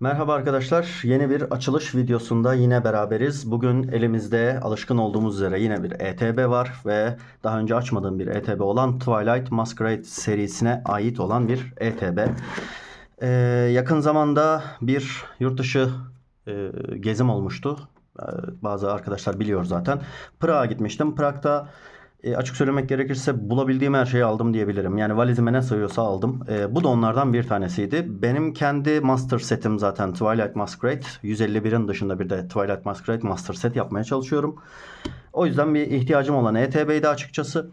Merhaba arkadaşlar. Yeni bir açılış videosunda yine beraberiz. Bugün elimizde alışkın olduğumuz üzere yine bir ETB var ve daha önce açmadığım bir ETB olan Twilight Masquerade serisine ait olan bir ETB. Ee, yakın zamanda bir yurt dışı e, gezim olmuştu. Ee, bazı arkadaşlar biliyor zaten. Prag'a gitmiştim. Prag'da e, açık söylemek gerekirse bulabildiğim her şeyi aldım diyebilirim. Yani valizime ne sığıyorsa aldım. E, bu da onlardan bir tanesiydi. Benim kendi master setim zaten Twilight Masquerade. 151'in dışında bir de Twilight Masquerade master set yapmaya çalışıyorum. O yüzden bir ihtiyacım olan ETB'ydi açıkçası.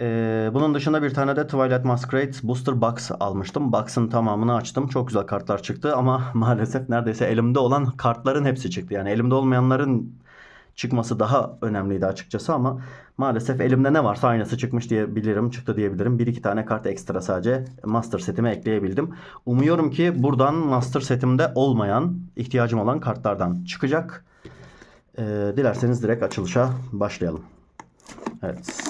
E, bunun dışında bir tane de Twilight Masquerade Booster Box almıştım. Box'ın tamamını açtım. Çok güzel kartlar çıktı ama maalesef neredeyse elimde olan kartların hepsi çıktı. Yani elimde olmayanların çıkması daha önemliydi açıkçası ama maalesef elimde ne varsa aynısı çıkmış diyebilirim, çıktı diyebilirim. Bir iki tane kart ekstra sadece master setime ekleyebildim. Umuyorum ki buradan master setimde olmayan, ihtiyacım olan kartlardan çıkacak. Ee, dilerseniz direkt açılışa başlayalım. Evet.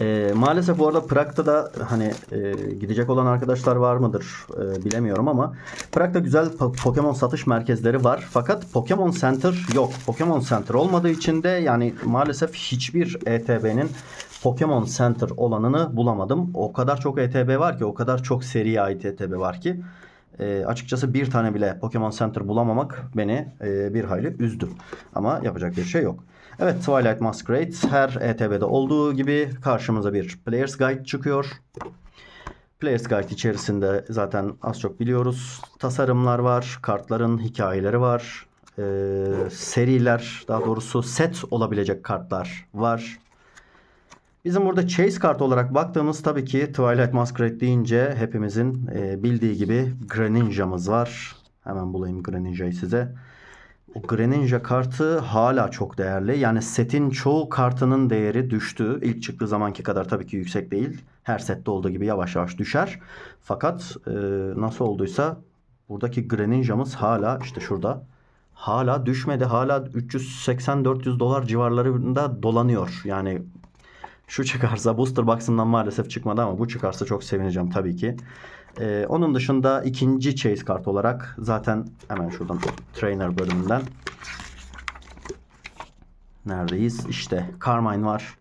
Ee, maalesef bu arada Prag'da da hani e, gidecek olan arkadaşlar var mıdır e, bilemiyorum ama Prag'da güzel po- Pokemon satış merkezleri var. Fakat Pokemon Center yok. Pokemon Center olmadığı için de yani maalesef hiçbir ETB'nin Pokemon Center olanını bulamadım. O kadar çok ETB var ki, o kadar çok seriye ait ETB var ki. E, açıkçası bir tane bile Pokemon Center bulamamak beni e, bir hayli üzdü. Ama yapacak bir şey yok. Evet Twilight Masquerade her ETB'de olduğu gibi karşımıza bir Player's Guide çıkıyor. Player's Guide içerisinde zaten az çok biliyoruz. Tasarımlar var, kartların hikayeleri var. e, seriler daha doğrusu set olabilecek kartlar var. Bizim burada chase kart olarak baktığımız tabii ki Twilight Masquerade deyince hepimizin e, bildiği gibi Greninja'mız var. Hemen bulayım Greninja'yı size. O Greninja kartı hala çok değerli. Yani setin çoğu kartının değeri düştü. İlk çıktığı zamanki kadar tabii ki yüksek değil. Her sette olduğu gibi yavaş yavaş düşer. Fakat e, nasıl olduysa buradaki Greninja'mız hala işte şurada hala düşmedi. Hala 380-400 dolar civarlarında dolanıyor. Yani şu çıkarsa Booster Box'ından maalesef çıkmadı ama bu çıkarsa çok sevineceğim tabii ki. Ee, onun dışında ikinci chase kart olarak zaten hemen şuradan trainer bölümünden neredeyiz? İşte Carmine var.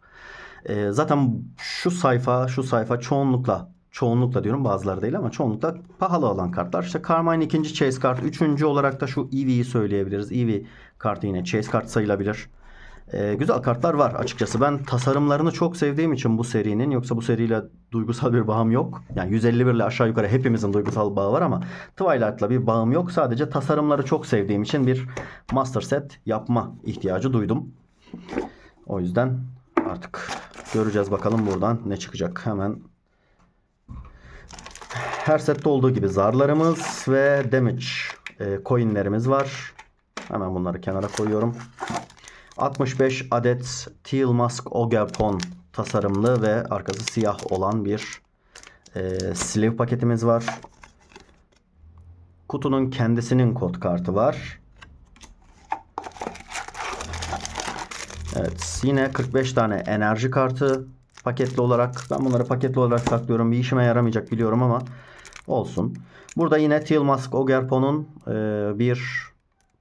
Ee, zaten şu sayfa şu sayfa çoğunlukla çoğunlukla diyorum bazıları değil ama çoğunlukla pahalı olan kartlar. İşte Carmine ikinci chase kart. Üçüncü olarak da şu Eevee'yi söyleyebiliriz. Eevee kartı yine chase kart sayılabilir. Ee, güzel kartlar var açıkçası. Ben tasarımlarını çok sevdiğim için bu serinin yoksa bu seriyle duygusal bir bağım yok. Yani 151 ile aşağı yukarı hepimizin duygusal bağı var ama Twilight'la bir bağım yok. Sadece tasarımları çok sevdiğim için bir master set yapma ihtiyacı duydum. O yüzden artık göreceğiz bakalım buradan ne çıkacak. Hemen her sette olduğu gibi zarlarımız ve damage e, coinlerimiz var. Hemen bunları kenara koyuyorum. 65 adet Teal Mask Ogerpon tasarımlı ve arkası siyah olan bir e, sleeve paketimiz var. Kutunun kendisinin kod kartı var. Evet yine 45 tane enerji kartı paketli olarak. Ben bunları paketli olarak saklıyorum. Bir işime yaramayacak biliyorum ama olsun. Burada yine Teal Mask Ogerpon'un e, bir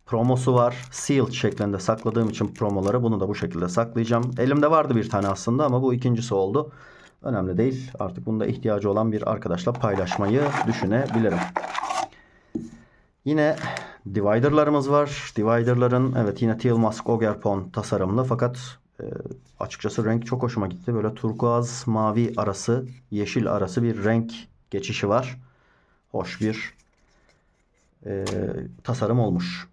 promosu var. Sealed şeklinde sakladığım için promoları bunu da bu şekilde saklayacağım. Elimde vardı bir tane aslında ama bu ikincisi oldu. Önemli değil. Artık bunda ihtiyacı olan bir arkadaşla paylaşmayı düşünebilirim. Yine dividerlarımız var. Dividerların evet yine Teal Mask Ogerpon tasarımlı fakat e, açıkçası renk çok hoşuma gitti. Böyle turkuaz mavi arası, yeşil arası bir renk geçişi var. Hoş bir e, tasarım olmuş.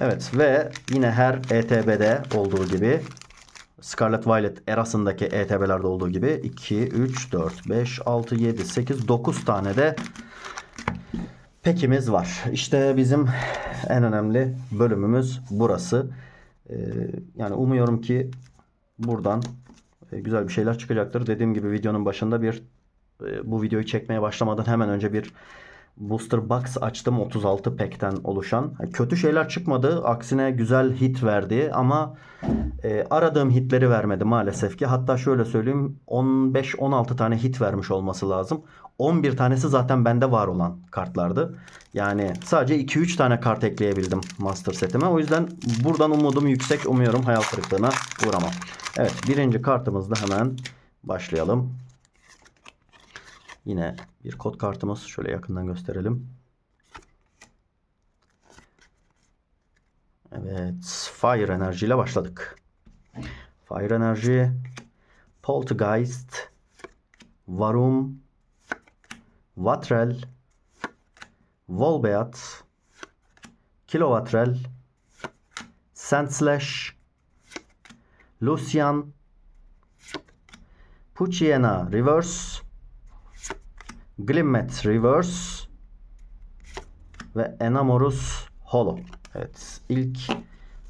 Evet ve yine her ETB'de olduğu gibi Scarlet Violet erasındaki ETB'lerde olduğu gibi 2, 3, 4, 5, 6, 7, 8, 9 tane de pekimiz var. İşte bizim en önemli bölümümüz burası. Ee, yani umuyorum ki buradan e, güzel bir şeyler çıkacaktır. Dediğim gibi videonun başında bir e, bu videoyu çekmeye başlamadan hemen önce bir Booster Box açtım 36 pack'ten oluşan. Kötü şeyler çıkmadı. Aksine güzel hit verdi ama e, aradığım hitleri vermedi maalesef ki. Hatta şöyle söyleyeyim 15-16 tane hit vermiş olması lazım. 11 tanesi zaten bende var olan kartlardı. Yani sadece 2-3 tane kart ekleyebildim Master setime. O yüzden buradan umudum yüksek. Umuyorum hayal kırıklığına uğramam. Evet birinci kartımızda hemen başlayalım. Yine bir kod kartımız. Şöyle yakından gösterelim. Evet. Fire Enerji ile başladık. Fire Enerji. Poltergeist. Varum. Vatrel. Volbeat. Kilowatrel. Sandslash. Lucian. Puchiena Reverse. Glimmet Reverse ve Enamorus Holo. Evet ilk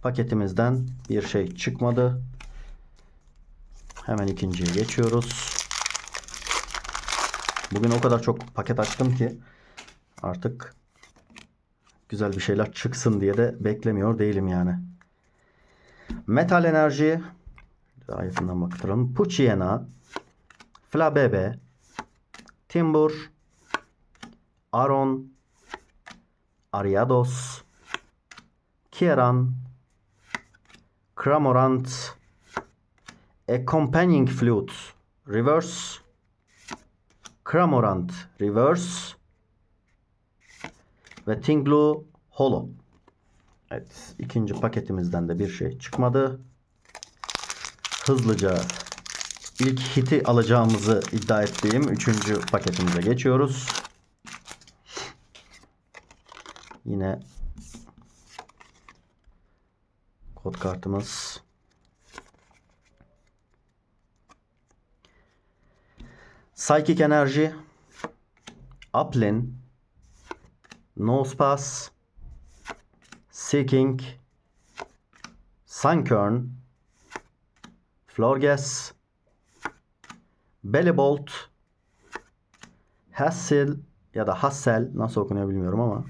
paketimizden bir şey çıkmadı. Hemen ikinciye geçiyoruz. Bugün o kadar çok paket açtım ki artık güzel bir şeyler çıksın diye de beklemiyor değilim yani. Metal Enerji daha yakından baktıralım. Puchiena Flabebe Timbur, Aron, Ariados, Kieran, Cramorant, Accompanying Flute, Reverse, Cramorant, Reverse ve Tinglu Holo. Evet, ikinci paketimizden de bir şey çıkmadı. Hızlıca ilk hiti alacağımızı iddia ettiğim üçüncü paketimize geçiyoruz. Yine kod kartımız. Psychic Enerji, Uplin, Nosepass, Seeking, Sunkern, Florges, Bellybolt, Hassel ya da Hassel nasıl okunuyor bilmiyorum ama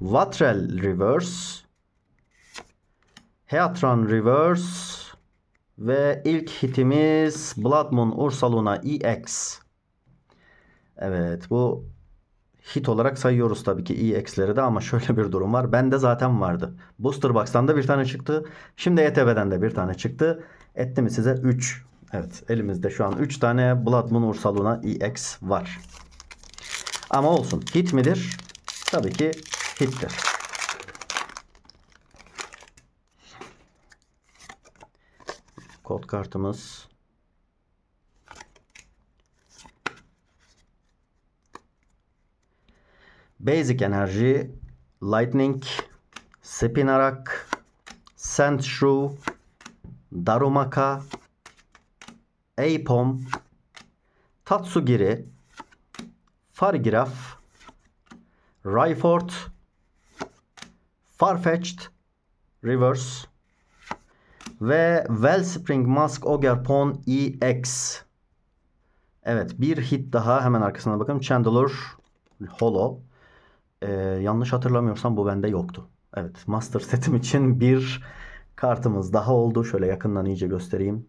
Vatrel Reverse, Heatran Reverse ve ilk hitimiz Blood Moon Ursaluna EX. Evet bu hit olarak sayıyoruz tabii ki EX'leri de ama şöyle bir durum var. Bende zaten vardı. Booster Box'tan da bir tane çıktı. Şimdi ETB'den de bir tane çıktı. Etti mi size 3. Evet elimizde şu an 3 tane Blood Moon Ursaluna EX var. Ama olsun hit midir? Tabii ki hittir. Kod kartımız. Basic Enerji, Lightning, Spinarak, Sandshrew, Darumaka, Apom, Tatsugiri, Fargraph, Rayford, Farfetched, Reverse ve Wellspring Mask Ogerpon EX. Evet bir hit daha hemen arkasına bakalım. Chandler Holo. Ee, yanlış hatırlamıyorsam bu bende yoktu. Evet Master setim için bir kartımız daha oldu. Şöyle yakından iyice göstereyim.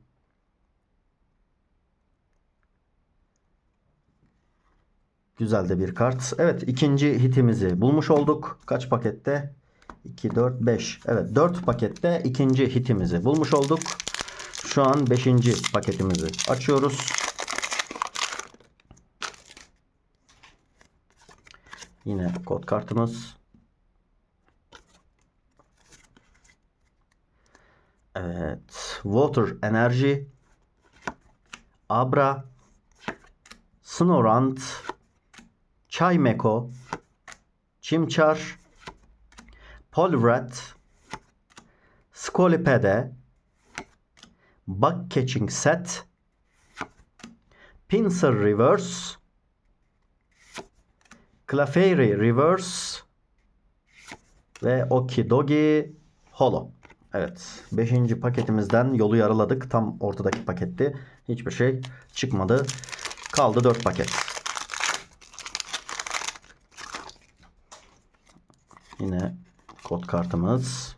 Güzel de bir kart. Evet ikinci hitimizi bulmuş olduk. Kaç pakette? 2, 4, 5. Evet 4 pakette ikinci hitimizi bulmuş olduk. Şu an 5. paketimizi açıyoruz. Yine kod kartımız. Evet. Water Energy. Abra. Snorant. Çaymeko. Çimçar. Polvrat. Skolipede. Bug Catching Set. Pincer Reverse. Clefairy Reverse ve Okidogi Holo. Evet. 5. paketimizden yolu yaraladık. Tam ortadaki paketti. Hiçbir şey çıkmadı. Kaldı 4 paket. Yine kod kartımız.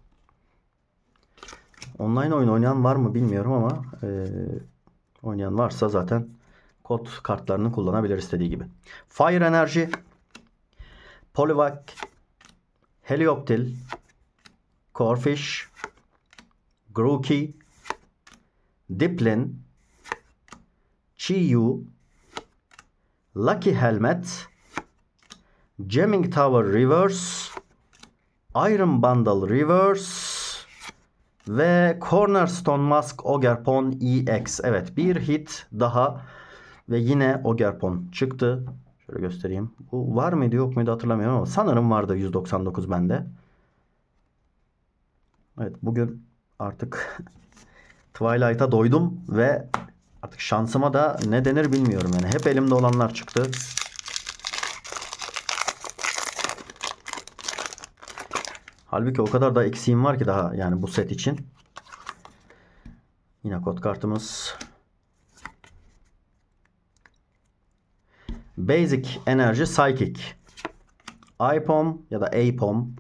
Online oyun oynayan var mı bilmiyorum ama e, oynayan varsa zaten kod kartlarını kullanabilir istediği gibi. Fire Energy, Polivac, Helioptil, Corefish, Grookey, Diplin, Chiyu, Lucky Helmet, Jamming Tower Reverse, Iron Bundle Reverse ve Cornerstone Mask Ogerpon EX. Evet bir hit daha ve yine Ogerpon çıktı. Şöyle göstereyim. Bu var mıydı yok muydu hatırlamıyorum ama sanırım vardı 199 bende. Evet bugün artık Twilight'a doydum ve artık şansıma da ne denir bilmiyorum yani. Hep elimde olanlar çıktı. Halbuki o kadar da eksiğim var ki daha yani bu set için. Yine kod kartımız. Basic Enerji Psychic. iPom ya da APOM.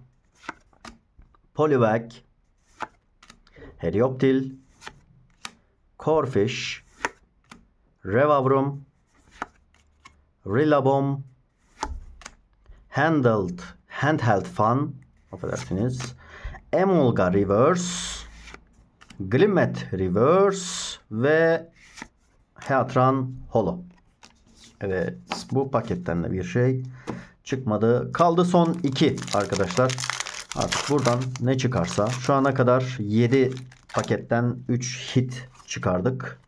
Polivac. Helioptil. Corefish. Revavrum. Rilabom. Handled. Handheld Fun. Affedersiniz. Emolga Reverse. Glimmet Reverse ve Heatran Holo. Evet bu paketten de bir şey çıkmadı. Kaldı son iki arkadaşlar. Artık buradan ne çıkarsa şu ana kadar 7 paketten 3 hit çıkardık.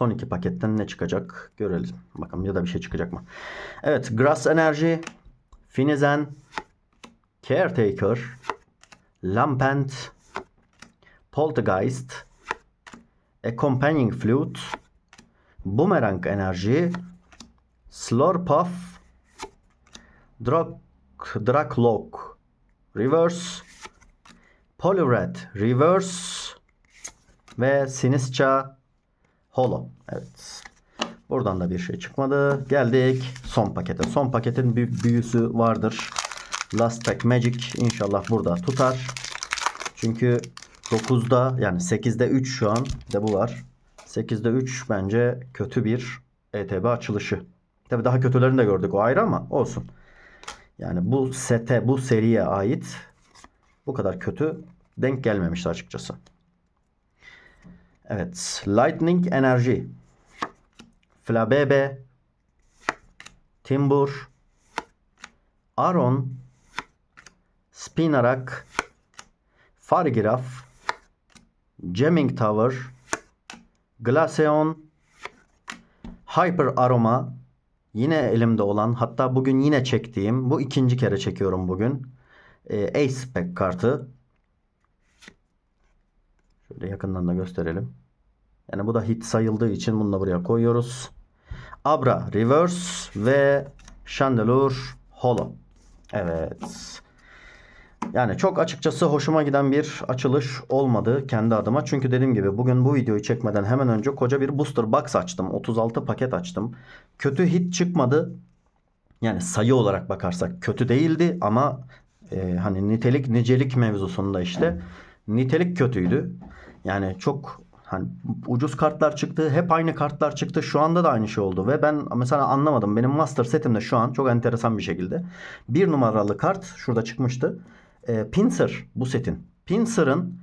Son iki paketten ne çıkacak görelim. Bakalım ya da bir şey çıkacak mı? Evet Grass Energy, Finizen, Caretaker, Lampent, Poltergeist, Accompanying Flute, Boomerang Enerji, Slurpuff, Drak Draklock Reverse, Poliwrath Reverse ve Sinistra Holo. Evet. Buradan da bir şey çıkmadı. Geldik son pakete. Son paketin bir büyüsü vardır. Last Pack Magic inşallah burada tutar. Çünkü 9'da yani 8'de 3 şu an de bu var. 8'de 3 bence kötü bir ETB açılışı. Tabi daha kötülerini de gördük o ayrı ama olsun. Yani bu sete, bu seriye ait bu kadar kötü denk gelmemişti açıkçası. Evet. Lightning Enerji. Flabebe. Timbur. Aron. Spinarak. Farigiraf. Jamming Tower. Glaceon. Hyper Aroma. Yine elimde olan hatta bugün yine çektiğim bu ikinci kere çekiyorum bugün. Ee, Ace Spec kartı. Şöyle yakından da gösterelim. Yani bu da hit sayıldığı için bunu da buraya koyuyoruz. Abra Reverse ve Chandelure Holo. Evet. Yani çok açıkçası hoşuma giden bir açılış olmadı kendi adıma. Çünkü dediğim gibi bugün bu videoyu çekmeden hemen önce koca bir booster box açtım. 36 paket açtım. Kötü hit çıkmadı. Yani sayı olarak bakarsak kötü değildi ama e, hani nitelik nicelik mevzusunda işte nitelik kötüydü. Yani çok hani ucuz kartlar çıktı. Hep aynı kartlar çıktı. Şu anda da aynı şey oldu. Ve ben mesela anlamadım. Benim master setimde şu an çok enteresan bir şekilde. Bir numaralı kart şurada çıkmıştı. E, Pinsir bu setin. Pinsir'ın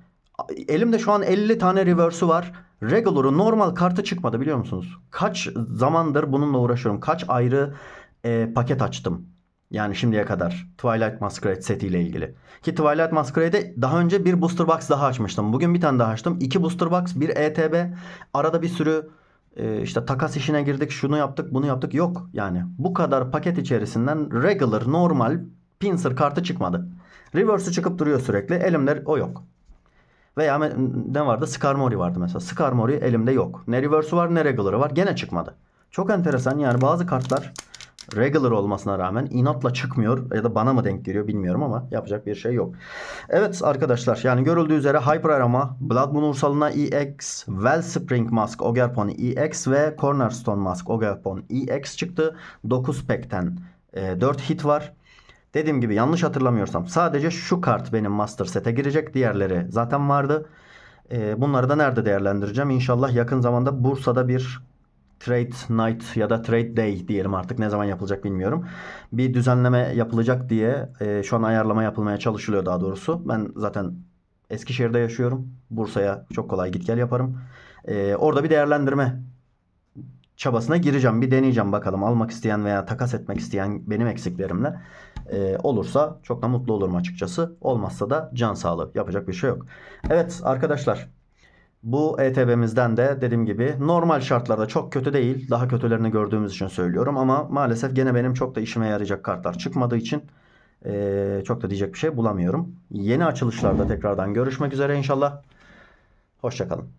elimde şu an 50 tane reverse'ü var. Regular'ı normal kartı çıkmadı biliyor musunuz? Kaç zamandır bununla uğraşıyorum. Kaç ayrı e, paket açtım. Yani şimdiye kadar Twilight Masquerade setiyle ilgili. Ki Twilight Masquerade'de daha önce bir booster box daha açmıştım. Bugün bir tane daha açtım. İki booster box, bir ETB. Arada bir sürü e, işte takas işine girdik. Şunu yaptık, bunu yaptık. Yok yani. Bu kadar paket içerisinden regular, normal pincer kartı çıkmadı. Reverse'ü çıkıp duruyor sürekli. Elimde o yok. Veya ne vardı? Skarmory vardı mesela. Skarmory elimde yok. Ne reverse'ü var ne regular'ı var. Gene çıkmadı. Çok enteresan yani bazı kartlar regular olmasına rağmen inatla çıkmıyor ya da bana mı denk geliyor bilmiyorum ama yapacak bir şey yok. Evet arkadaşlar yani görüldüğü üzere Hyper Arama, Blood Moon Ursaluna EX, Wellspring Mask Ogerpon EX ve Cornerstone Mask Ogerpon EX çıktı. 9 pack'ten E, 4 hit var. Dediğim gibi yanlış hatırlamıyorsam sadece şu kart benim master sete girecek. Diğerleri zaten vardı. E, bunları da nerede değerlendireceğim? İnşallah yakın zamanda Bursa'da bir Trade Night ya da Trade Day diyelim artık ne zaman yapılacak bilmiyorum. Bir düzenleme yapılacak diye e, şu an ayarlama yapılmaya çalışılıyor daha doğrusu. Ben zaten Eskişehir'de yaşıyorum. Bursa'ya çok kolay git gel yaparım. E, orada bir değerlendirme çabasına gireceğim. Bir deneyeceğim bakalım. Almak isteyen veya takas etmek isteyen benim eksiklerimle e, olursa çok da mutlu olurum açıkçası. Olmazsa da can sağlığı. Yapacak bir şey yok. Evet arkadaşlar. Bu ETB'mizden de dediğim gibi normal şartlarda çok kötü değil. Daha kötülerini gördüğümüz için söylüyorum. Ama maalesef gene benim çok da işime yarayacak kartlar çıkmadığı için e, çok da diyecek bir şey bulamıyorum. Yeni açılışlarda tekrardan görüşmek üzere inşallah. Hoşçakalın.